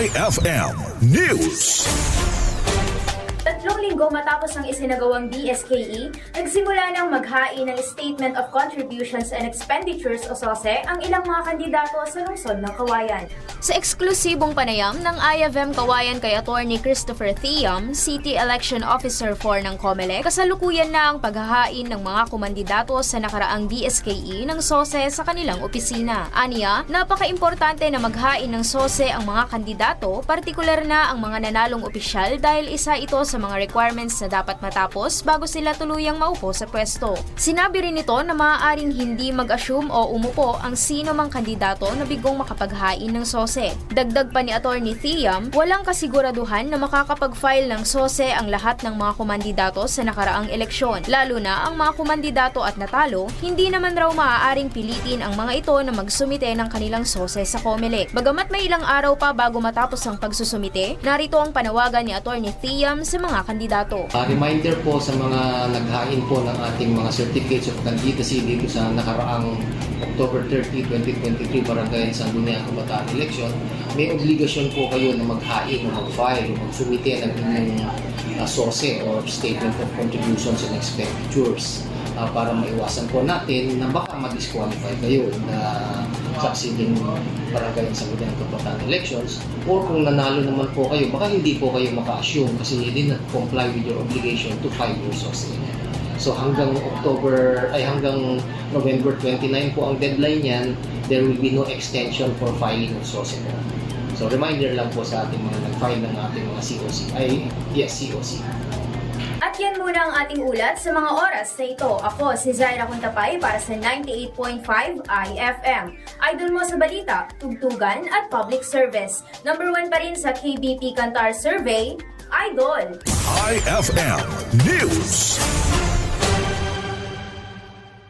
IFM News. Linggo matapos ang isinagawang DSKE, nagsimula ng maghain ng Statement of Contributions and Expenditures o SOSE ang ilang mga kandidato sa lungsod ng Kawayan. Sa eksklusibong panayam ng IFM Kawayan kay Attorney Christopher Thiam, City Election Officer 4 ng COMELEC, kasalukuyan na ang paghahain ng mga kumandidato sa nakaraang DSKE ng SOSE sa kanilang opisina. Aniya, napaka-importante na maghain ng SOSE ang mga kandidato, partikular na ang mga nanalong opisyal dahil isa ito sa mga requirements na dapat matapos bago sila tuluyang maupo sa pwesto. Sinabi rin ito na maaaring hindi mag-assume o umupo ang sino mang kandidato na bigong makapaghain ng SOSE. Dagdag pa ni Attorney Thiam, walang kasiguraduhan na makakapag-file ng SOSE ang lahat ng mga kumandidato sa nakaraang eleksyon. Lalo na ang mga kumandidato at natalo, hindi naman raw maaaring pilitin ang mga ito na magsumite ng kanilang SOSE sa COMELEC. Bagamat may ilang araw pa bago matapos ang pagsusumite, narito ang panawagan ni Attorney Thiam sa mga kandidato. Uh, reminder po sa mga naghain po ng ating mga certificates of candidacy dito sa nakaraang October 30, 2023 Barangay San Bunyan Kabataan Election, may obligasyon po kayo na maghain o mag-file o magsumite ng inyong uh, SOSE or Statement of Contributions and Expenditures uh, para maiwasan po natin na baka ma-disqualify kayo na succeeding barangay sa Bunyan Kabataan Elections or kung nanalo naman po kayo, baka hindi po kayo maka-assume kasi you did not comply with your obligation to file your SOSE. So hanggang October, ay hanggang November 29 po ang deadline niyan, there will be no extension for filing of SOSE po. So reminder lang po sa ating mga nag-file ng ating mga COC, ay yes, COC. At yan muna ang ating ulat sa mga oras na ito. Ako si Zaira Kuntapay para sa 98.5 IFM. Idol mo sa balita, tugtugan at public service. Number 1 pa rin sa KBP Kantar Survey, Idol. IFM News.